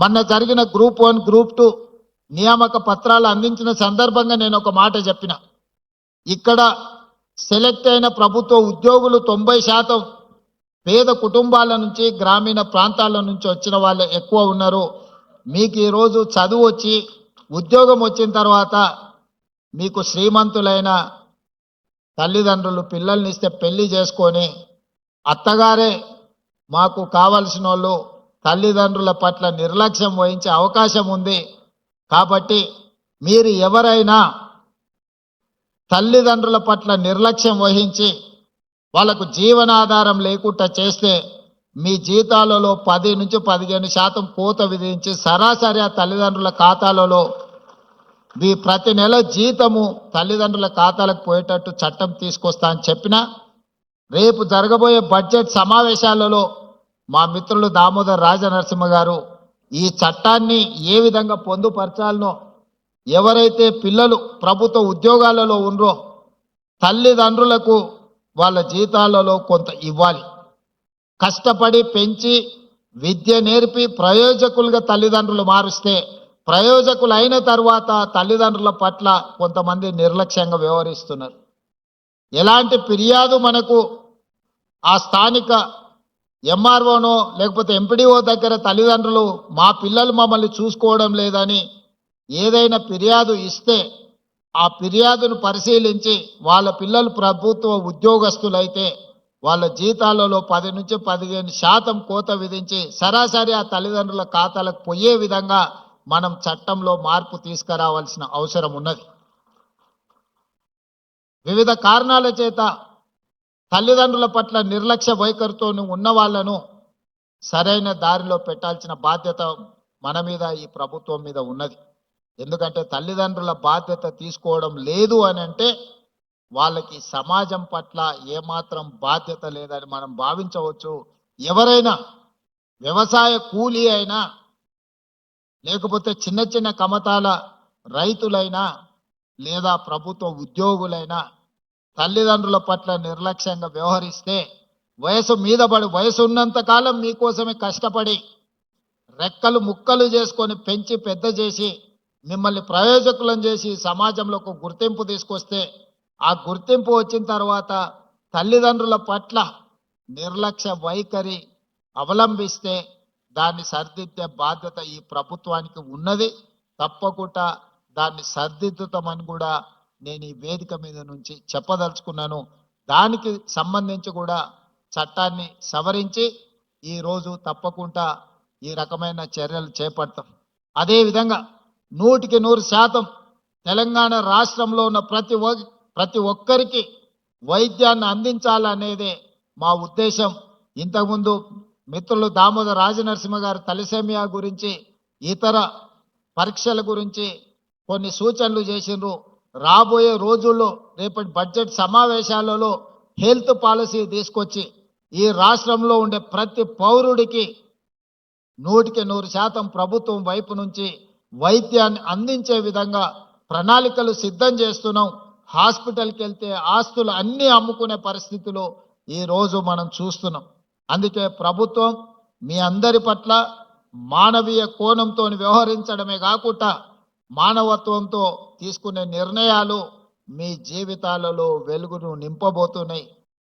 మొన్న జరిగిన group one group two నియామక పత్రాలు అందించిన సందర్భంగా నేను ఒక మాట చెప్పిన. ఇక్కడ సెలెక్ట్ అయిన ప్రభుత్వ ఉద్యోగులు తొంభై శాతం పేద కుటుంబాల నుంచి గ్రామీణ ప్రాంతాల నుంచి వచ్చిన వాళ్ళు ఎక్కువ ఉన్నారు. మీకు ఈరోజు చదువు వచ్చి ఉద్యోగం వచ్చిన తర్వాత మీకు శ్రీమంతులైన తల్లిదండ్రులు పిల్లల్ని ఇస్తే పెళ్ళి చేసుకొని అత్తగారే మాకు కావలసిన వాళ్ళు తల్లిదండ్రుల పట్ల నిర్లక్ష్యం వహించే అవకాశం ఉంది. కాబట్టి మీరు ఎవరైనా తల్లిదండ్రుల పట్ల నిర్లక్ష్యం వహించి వాళ్ళకు జీవనాధారం లేకుండా చేస్తే మీ జీతాలలో పది నుంచి పదిహేను శాతం కోత విధించి సరాసరి ఆ తల్లిదండ్రుల ఖాతాలలో మీ ప్రతి నెల జీతము తల్లిదండ్రుల ఖాతాలకు పోయేటట్టు చట్టం తీసుకొస్తా అని చెప్పిన రేపు జరగబోయే బడ్జెట్ సమావేశాలలో మా మిత్రులు దామోదర్ రాజనరసింహ గారు ఈ చట్టాన్ని ఏ విధంగా పొందుపరచాలనో ఎవరైతే పిల్లలు ప్రభుత్వ ఉద్యోగాలలో ఉండ్రో తల్లిదండ్రులకు వాళ్ళ జీతాలలో కొంత ఇవ్వాలి. కష్టపడి పెంచి విద్య నేర్పి ప్రయోజకులుగా తల్లిదండ్రులు మారుస్తే ప్రయోజకులు అయిన తర్వాత తల్లిదండ్రుల పట్ల కొంతమంది నిర్లక్ష్యంగా వ్యవహరిస్తున్నారు. ఎలాంటి ఫిర్యాదు మనకు ఆ స్థానిక ఎంఆర్ఓనో లేకపోతే ఎంపీడీఓ దగ్గర తల్లిదండ్రులు మా పిల్లలు మమ్మల్ని చూసుకోవడం లేదని ఏదైనా ఫిర్యాదు ఇస్తే ఆ ఫిర్యాదును పరిశీలించి వాళ్ళ పిల్లలు ప్రభుత్వ ఉద్యోగస్తులైతే వాళ్ళ జీతాలలో పది నుంచి పదిహేను శాతం కోత విధించి సరాసరి ఆ తల్లిదండ్రుల ఖాతాలకు పోయే విధంగా మనం చట్టంలో మార్పు తీసుకురావాల్సిన అవసరం ఉన్నది. వివిధ కారణాల చేత తల్లిదండ్రుల పట్ల నిర్లక్ష్య వైఖరితో ఉన్న వాళ్ళను సరైన దారిలో పెట్టాల్సిన బాధ్యత మన మీద ఈ ప్రభుత్వం మీద ఉన్నది. ఎందుకంటే తల్లిదండ్రుల బాధ్యత తీసుకోవడం లేదు అని అంటే వాళ్ళకి సమాజం పట్ల ఏమాత్రం బాధ్యత లేదని మనం భావించవచ్చు. ఎవరైనా వ్యవసాయ కూలీ అయినా లేకపోతే చిన్న చిన్న కమతాల రైతులైనా లేదా ప్రభుత్వ ఉద్యోగులైనా తల్లిదండ్రుల పట్ల నిర్లక్ష్యంగా వ్యవహరిస్తే వయసు మీద పడి వయసు ఉన్నంతకాలం మీకోసమే కష్టపడి రెక్కలు ముక్కలు చేసుకొని పెంచి పెద్ద చేసి మిమ్మల్ని ప్రయోజకులను చేసి సమాజంలో ఒక గుర్తింపు తీసుకొస్తే ఆ గుర్తింపు వచ్చిన తర్వాత తల్లిదండ్రుల పట్ల నిర్లక్ష్య వైఖరి అవలంబిస్తే దాన్ని సరిదిద్దే బాధ్యత ఈ ప్రభుత్వానికి ఉన్నది. తప్పకుండా దాన్ని సరిదిద్దుతామని కూడా నేను ఈ వేదిక మీద నుంచి చెప్పదలుచుకున్నాను. దానికి సంబంధించి కూడా చట్టాన్ని సవరించి ఈరోజు తప్పకుండా ఈ రకమైన చర్యలు చేపడతాం. అదేవిధంగా నూటికి నూరు శాతం తెలంగాణ రాష్ట్రంలో ఉన్న ప్రతి ఒ- ప్రతి ఒక్కరికి వైద్యాన్ని అందించాలనేదే మా ఉద్దేశం. ఇంతకుముందు మిత్రులు దామోదర్ రాజనరసింహ గారు తలసేమియా గురించి ఇతర పరీక్షల గురించి కొన్ని సూచనలు చేసిండ్రు. రాబోయే రోజుల్లో రేపటి బడ్జెట్ సమావేశాలలో హెల్త్ పాలసీ తీసుకొచ్చి ఈ రాష్ట్రంలో ఉండే ప్రతి పౌరుడికి నూటికి నూరు శాతం ప్రభుత్వం వైపు నుంచి వైద్యాన్ని అందించే విధంగా ప్రణాళికలు సిద్ధం చేస్తున్నాం. హాస్పిటల్కి వెళ్తే ఆస్తులు అన్నీ అమ్ముకునే పరిస్థితిలో ఈ రోజు మనం చూస్తున్నాం. అందుకే ప్రభుత్వం మీ అందరి పట్ల మానవీయ కోణంతో వ్యవహరించడమే కాకుండా మానవత్వంతో తీసుకునే నిర్ణయాలు మీ జీవితాలలో వెలుగును నింపబోతున్నాయి.